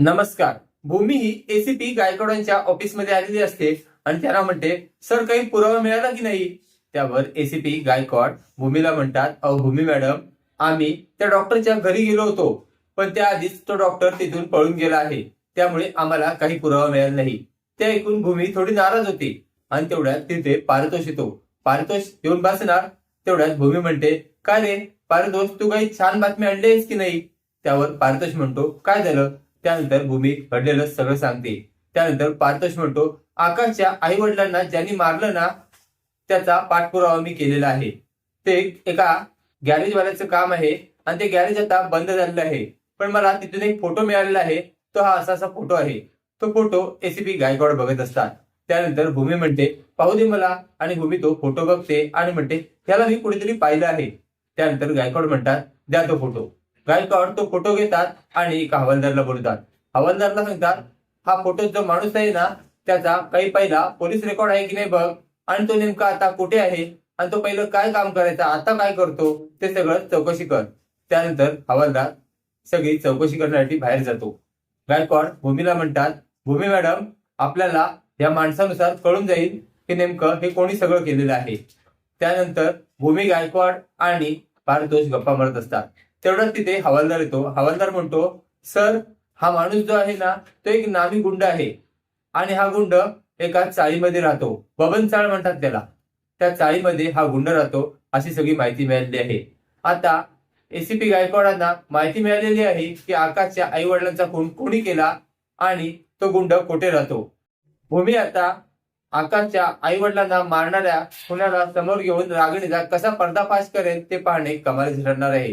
नमस्कार. भूमी ही एसीपी गायकवाडांच्या ऑफिसमध्ये आलेली असते आणि त्यांना म्हणते सर काही पुरावा मिळाला की नाही? त्यावर एसीपी गायकवाड भूमीला म्हणतात अहो भूमी मॅडम आम्ही त्या डॉक्टरच्या घरी गेलो होतो पण त्याआधीच तो डॉक्टर तिथून पळून गेला आहे. त्यामुळे आम्हाला काही पुरावा मिळाला नाही. ते ऐकून भूमी थोडी नाराज होती आणि तेवढ्यात तिथे पारितोष येतो. पारितोष येऊन बसणार तेवढ्यात भूमी म्हणते काय रे पारितोष तू काही छान बातमी आणली आहेस की नाही? त्यावर पारितोष म्हणतो काय झालं? त्यानंतर भूमी घडलेलं सगळं सांगते. त्यानंतर पार्थश म्हणतो आकाशच्या आई वडिलांना ज्यांनी मारलं ना त्याचा पाठपुरावा मी केलेला आहे. ते एका गॅरेजवाल्याचं काम आहे आणि ते गॅरेज आता बंद झालेलं आहे. पण मला तिथून एक फोटो मिळालेला आहे. तो हा असा असा फोटो आहे. तो फोटो एसीपी गायकवाड बघत असतात. त्यानंतर भूमी म्हणते पाहू दे मला. आणि भूमी तो फोटो बघते आणि म्हणते ह्याला मी कुठेतरी पाहिलं आहे. त्यानंतर गायकवाड म्हणतात द्या तो फोटो. गायकवाड तो फोटो घेतात आणि एका हवालदारला बोलतात. हवालदारला सांगतात हा फोटो जो माणूस आहे ना त्याचा काही पहिला पोलीस रेकॉर्ड आहे की नाही बघ? आणि तो नेमका आता कुठे आहे? आणि तो पहिलं काय काम करायचा? आता काय करतो? ते सगळं चौकशी कर. त्यानंतर हवालदार सगळी चौकशी करण्यासाठी बाहेर जातो. गायकवाड भूमीला म्हणतात भूमी मॅडम आपल्याला या माणसानुसार कळून जाईल की नेमकं हे कोणी सगळं केलेलं आहे. त्यानंतर भूमी गायकवाड आणि भारतोष गप्पा मारत असतात. तेवढंच तिथे हवालदार येतो. हवालदार म्हणतो सर हा माणूस जो आहे ना तो एक नामी गुंड आहे. आणि हा गुंड एका चाळीमध्ये राहतो. बबन चाळ म्हणतात त्याला. त्या चाळीमध्ये हा गुंड राहतो अशी सगळी माहिती मिळालेली आहे. आता एसीपी गायकवाडांना माहिती मिळालेली आहे की आकाशच्या आई वडिलांचा खून कोणी केला आणि तो गुंड कुठे राहतो. भूमी आता आकाशच्या आई वडिलांना मारणाऱ्या खुनाला समोर घेऊन रागणीचा कसा पर्दाफाश करेल ते पाहणे कमालीच ठरणार आहे.